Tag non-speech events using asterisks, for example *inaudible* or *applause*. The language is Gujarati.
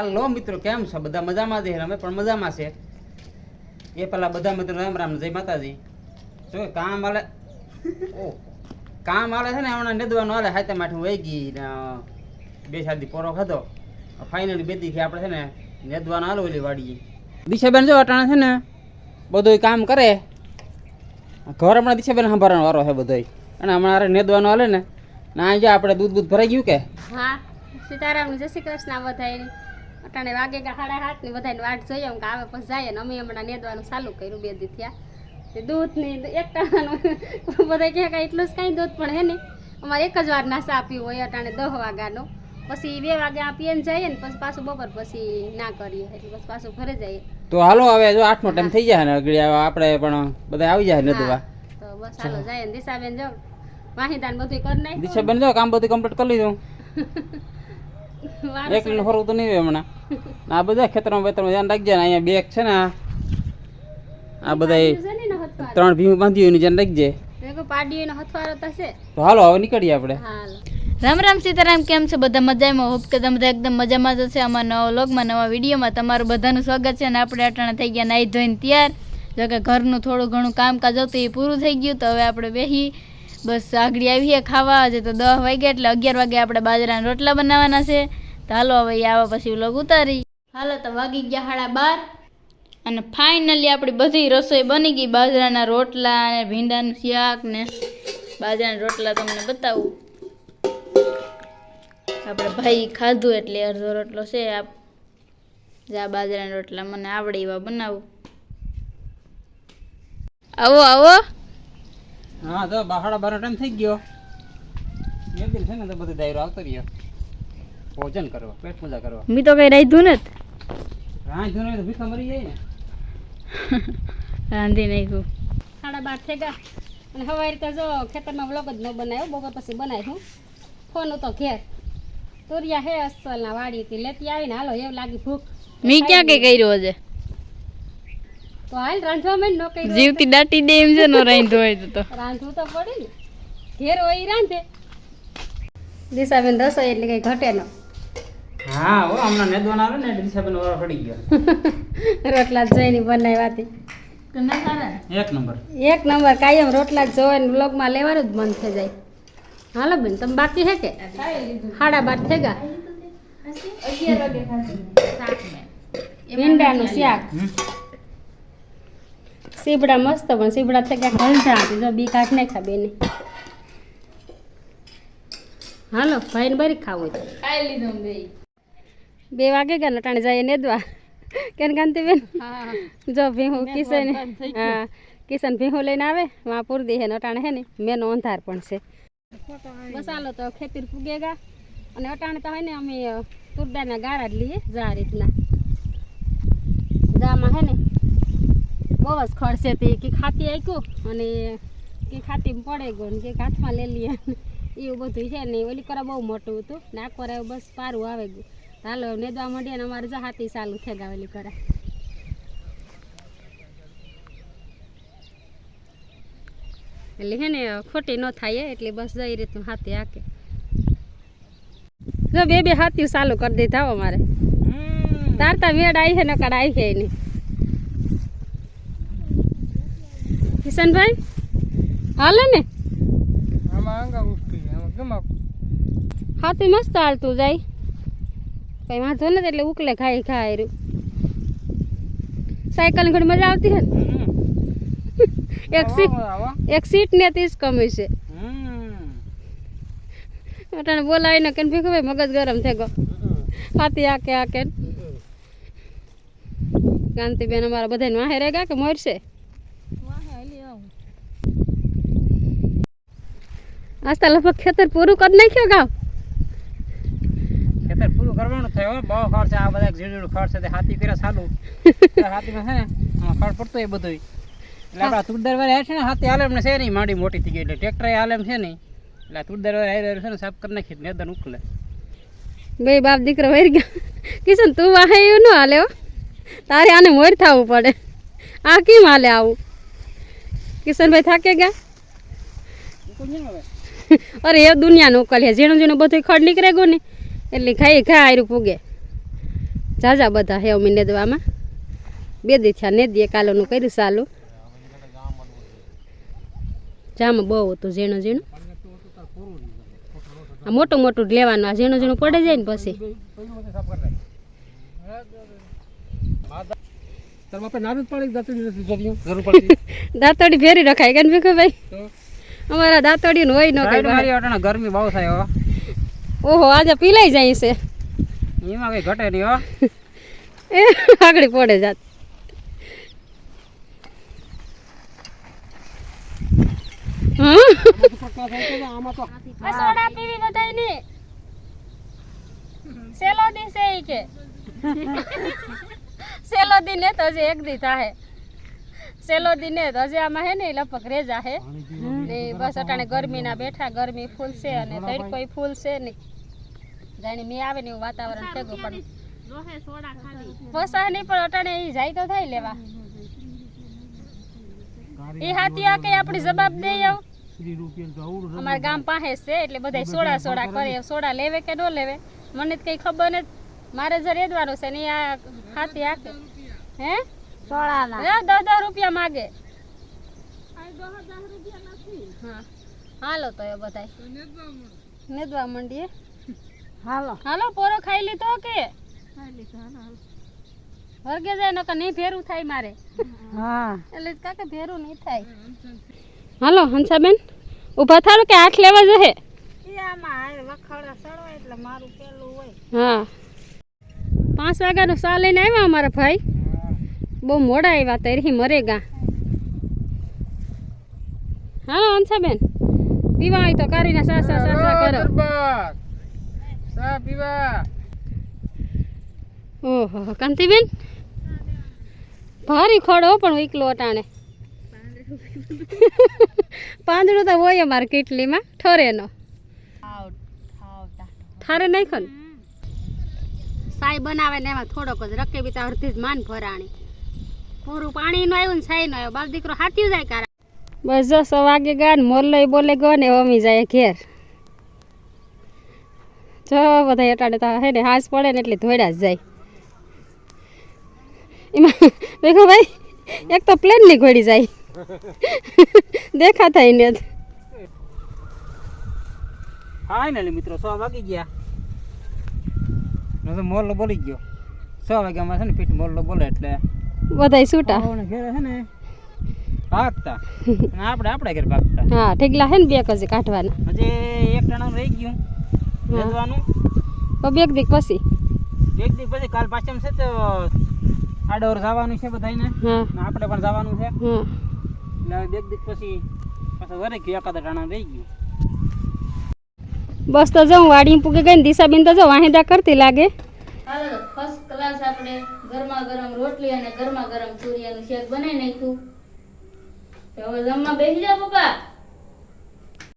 હાલો મિત્રો, કેમ છો? બધા મજામાં છે? અમે પણ મજામાં છે. એ પેલા બધા મિત્રો રામ રામ, જય માતાજી. જો કામ આલે કામ આલે છે ને? હમણાં નેદવાનું આલે હાથે માઠે વહી ગઈ બે શાદી પોરો ખાધો. ફાઇનલી બે દીથી આપણે છે ને, નેદવાનું હાલો ઓલી વાડીએ. દિશાબેન જો અટાણે છે ને બધું કામ કરે. ઘર હમણાં દિશાબેન સંભાળવાનો વારો છે બધોય. અને હમણાં હારે નેદવાનું હાલે ને. ના આજે આપણે દૂધ બૂધ ભરાઈ ગયું કે? હા. સીતારામ જય શ્રી કૃષ્ણ બધાય અટાણે વાગે કે સાડા હાથની બધાને વાટ જોઈએ કે આવે પછી જાય ને અમે હમણાં નેદવાનું ચાલુ કર્યું બે દી થયા. દૂધની એક ટાણાનું *laughs* બધા કહે કે એટલું જ કાંઈ દૂધ પણ હે ને. અમારે એક જ વાર નાસ્તા આપ્યું હોય અટાણે દહ વાગ્યાનો પછી બે વાગે આપીએ ને જઈએ ને પછી પાછું બપોર પછી ના કરીએ એટલે પછી પાછું ઘરે જઈએ. તો હાલો હવે જો આઠનો ટાઈમ થઈ જાય ને અગડી આપણે પણ બધા આવી જાય નેદવા તો બસ ચાલો જાય ને દિશાબેન જો વાહિદાન બધું કરી નાખ્યું. દિશાબેન જો કામ બધું કમ્પ્લીટ કરી લીધું. *laughs* વાર એકલીને ફરવું તો નહીં હમણાં. આ બધા ખેતરમાં વેતરમાં ધ્યાન રાખજે ને અહીંયા બેગ છે ને આ. બધા છે. ત્રણ ભીમ બાંધી હોય ધ્યાન રાખજે. તો હાલો હવે નીકળીએ આપણે. રામ રામ સીતારામ કેમ છે? બધા મજામાં? હોપ કે તમે બધા એકદમ મજામાં જ હશે. અમારા નવા વ્લોગમાં નવા વિડીયોમાં તમારું બધાનું સ્વાગત છે. અને આપણે અટાણા થઈ ગયા નાહી ધોઈને તૈયાર. જો કે ઘરનું થોડું ઘણું કામકાજ હતું એ પૂરું થઈ ગયું. તો હવે આપણે બેસી બસ આગળ આવીએ ખાવા આજે તો દસ વાગ્યા એટલે અગિયાર વાગે આપણે બાજરાના રોટલા બનાવવાના છે. તો હાલો હવે આવા પછી વ્લોગ ઉતારી. હાલો તો વાગી ગયા સાડા બાર. અને ફાઇનલી આપણી બધી રસોઈ બની ગઈ. બાજરાના રોટલા અને ભીંડાનું શાક ને બાજરાના રોટલા તમને બતાવું. આપણે ભાઈ ખાધું એટલે અડધો રોટલો છે. આ જા બાજરાના રોટલા મને આવડે એવા બનાવું. આવો આવો. હા તો બહાડા બાર ટાઈમ થઈ ગયો. એક દિન છે ને તો બધું દાયરો આવતો રહ્યો. ભોજન કરવા પેટ પૂજા કરવા. મેં તો કઈ રાંધ્યું ને રાંધ્યું ને તો ભીખા મરી જાય ને *laughs* રાંધી નાખ્યું. સાડા બાર થઈ ગયા. અને હવારે તો જો ખેતરમાં વ્લોગ જ ન બનાવ્યો બપોર પછી બનાવ્યું ફોન તો ઘેર. તુરિયા હે અસલના વાડી હતી લેતી આવીને હાલો એવું લાગી ભૂખ. મેં ક્યાં કઈ કર્યું હશે? તો હાલ રાંધવા ન કઈ જીવતી દાટી દે એમ છે નો રાંધો હોય તો રાંધવું તો પડે ને. ઘેર હોય રાંધે. દિશાબેન રસોઈ એટલે કઈ ઘટે ન. હા ઓ હમણાં નેદવાન આવે ને દિશાબેન વાળો પડી ગયો. *laughs* રોટલા જ જોઈને બનાવ્યા હતી એક નંબર. એક નંબર કાયમ રોટલા જ જોઈને બ્લોગમાં લેવાનું જ મન થઈ જાય. હાલો બેન તમે બાકી હે કે? સાડા બાર થઈ ગયા. ભીંડાનું શાક. સીબડા મસ્ત પણ સીબડા થઈ ગયા હલતા હતી. જો બી કાઢ ખા બેને. હાલો ભાઈને બરી ખાવું છે. ખાઈ લીધું બે બે વાગે ગયા ને ટાણે જઈએ નેદવા. કેન કાંતિ બેન? જો ભીહું કિશન હા કિશન ભીહું લઈને આવે વાં પૂર દે હે ને અટાણે હે ને મેનો અંધાર પણ છે. બસ હાલો તો ખેતર પૂગેગા અને અટાણે તો હોય ને અમે તુરદાના ગાળા જ લઈએ જા રીતના. જામાં હે ને બહુ જ ખડશે તે કે ખાતી આક્યું અને કે ખાતી પડે ગયો ને કે હાથમાં લઈ લઈએ એવું બધું છે ને ઓલી કરા બહુ મોટું હતું. ને આ બસ પારું આવે ગયું. હાલો નેદવા માંડીએ ને અમારે જહાતી હાથી ચાલુ થઈ ગયા ઓલી કરા. એટલે હે ને ખોટી ન થાય એટલે બસ જઈ રીતનું હાથી આકે જો બે બે હાથી ચાલુ કરી દીધા અમારે. હમ. તારતા વેડ આવી છે નકર આવી છે એની. કિશનભાઈ? હાલે ને? હાથી મસ્ત હાલતું જાય. કઈ વાંધો નથી એટલે ઉકલે ખાઈ ખાય રહ્યું. સાયકલ ઘણી મજા આવતી હે એક સીટ. એક સીટ ને ત્રીસ કમી છે. અટાણે બોલાવીને કેમ ભીખું ભાઈ મગજ ગરમ થઈ ગયો. હાથી આકે આકે. કાંતિબેન અમારા બધાને વાહે રેગા કે મરશે? આસ્તા લગભગ ખેતર પૂરું કરી નાખ્યો ગાવ. ખેતર પૂરું કરવાનું થયું બહુ ખર્ચ આ બધા ઝીણું ખર્ચ છે હાથી કર્યા સાલું *laughs* હાથીમાં છે ખર્ચ પડતો એ બધું એટલે આપણા તુરદાર વાળા છે ને હાથી એમને છે નહીં માંડી મોટી થઈ ગઈ એટલે ટ્રેક્ટર હાલે છે નહીં. એટલે આ વાર વાળા હારે છે ને સાફ કરી નાખી નેદન ઉકલે. બે બાપ દીકરો વહી ગયા. કિશન તું વાહે એવું ન હાલે તારે આને મોર થવું પડે. આ કેમ હાલે આવું? કિશનભાઈ થાકે ગયા? *laughs* અરે એ દુનિયાનું છે. ઝીણું ઝીણું બધું ખડ નીકળે ગયું ને એટલે ખાઈ ખા આયરું પૂગે ઝાઝા બધા હે અમે નેદવામાં. બે દી થયા ને દે કાલોનું કર્યું સાલું. જામ બહુ હતું ઝીણું ઝીણું. આ મોટું મોટું લેવાનું. આ ઝીણું ઝીણું પડે જાય ને પછી. દાંતડી ફેરી *laughs* રખાય કે ભીખુ ભાઈ દાંતડી નું હોય ન કઈ મારી અટાણે ગરમી બહુ થાય હો. ઓહો આજે પીલાઈ જાય છે. એમાં કઈ ઘટે નહીં હો. એ આગળ પડે જાત. Soda PV બધાયની. સેલો દી છે કે. સેલો દી ને તો હજી એક દી થાય સેલો દી ને તો હજી આમાં હે ને લપક રેજા હે. ને બસ અટાણે ગરમી ના બેઠા ગરમી ફૂલ છે અને તડકો ફૂલ છે ને. જાણે મેં આવે ને એવું વાતાવરણ થેગું પણ. વસા નહીં પણ અટાણે એ જાય તો થાય લેવા. એ હાથી આ કઈ આપણી જવાબ દે આવ. અમારા ગામ પાસે છે એટલે બધા સોડા સોડા કરે સોડા લેવે કે ન લેવે મને તો કઈ ખબર નથી. મારે જ રેડવાનું છે ને આ હાથી આકે હે? સોડા દસ દસ રૂપિયા માગે. હા. હાલો તો એ બધા નેદવા મંડીએ. હાલો. હાલો પોરો ખાઈ લીધો કે? વર્ગે જાય નકર નહીં ભેરું થાય મારે. હા. એટલે કાકે ભેરું નહીં થાય. હાલો હંસાબેન ઊભા થારો કે આઠ લેવા જશે? હા. પાંચ વાગ્યાનો સા લઈને આવ્યા અમારા ભાઈ? બહુ મોડા આવ્યા મરે મરેગા. હા બેન પીવા આવી તો કારીને સાસા સા કરો સા પીવા ઓહો, કાંતિબેન? ભારી ખોડો પણ એકલો અટાણે. પાંદડું તો હોય અમારે કેટલીમાં, ઠરેનો. ઠારે નહીં ને? સાઈ બનાવે ને એમાં થોડોક જ રકે બી તો અડધી જ માન ભરાણી. પૂરું પાણી નું આવ્યું ને સાઈ નો આવ્યો, બાપ દીકરો હાથી જાય કારા બસ જો સો વાગે ગયા ને મોરલો બોલે ગયો ને અમી જાય ઘેર. જો બધા અટાડે તો હે ને હાંસ પડે ને એટલે ધોડ્યા જ જાય. એમાં દેખો ભાઈ એક તો પ્લેનની ઘોડી જાય. દેખા થાય ને ફાઇનલી મિત્રો સો વાગી ગયા. તો મોરલો બોલી ગયો. સો વાગ્યામાં છે ને પીઠ મોરલો બોલે એટલે. બધાય છૂટા ઘેરે છે ને. ભાગતા. અને આપણે આપણા ઘેર ભાગતા. હા ઠેકલા હે ને બે કજે કાઢવાના. હજે એક ટણા રહી ગયું. લેવાનું. તો બે દીક પછી. એક દીક પછી કાલ પાછમ છે તો આડોર જવાનું છે બધાને હા. આપણે પણ જવાનું છે. હા. એટલે બે દીક પછી પાછા વરે ગયું એકાદ ટાણા રહી ગયું. બસ તો જાઉં વાડી પૂગે ગઈ ને દિશાબેન તો જાઉં વાહિદા કરતી લાગે. હાલો ફર્સ્ટ ક્લાસ આપણે ગરમા ગરમ રોટલી અને ગરમા ગરમ સૂર્યનું શેક બનાવી નાખ્યું. તો હવે જમવા બેસી જાઓ પપ્પા.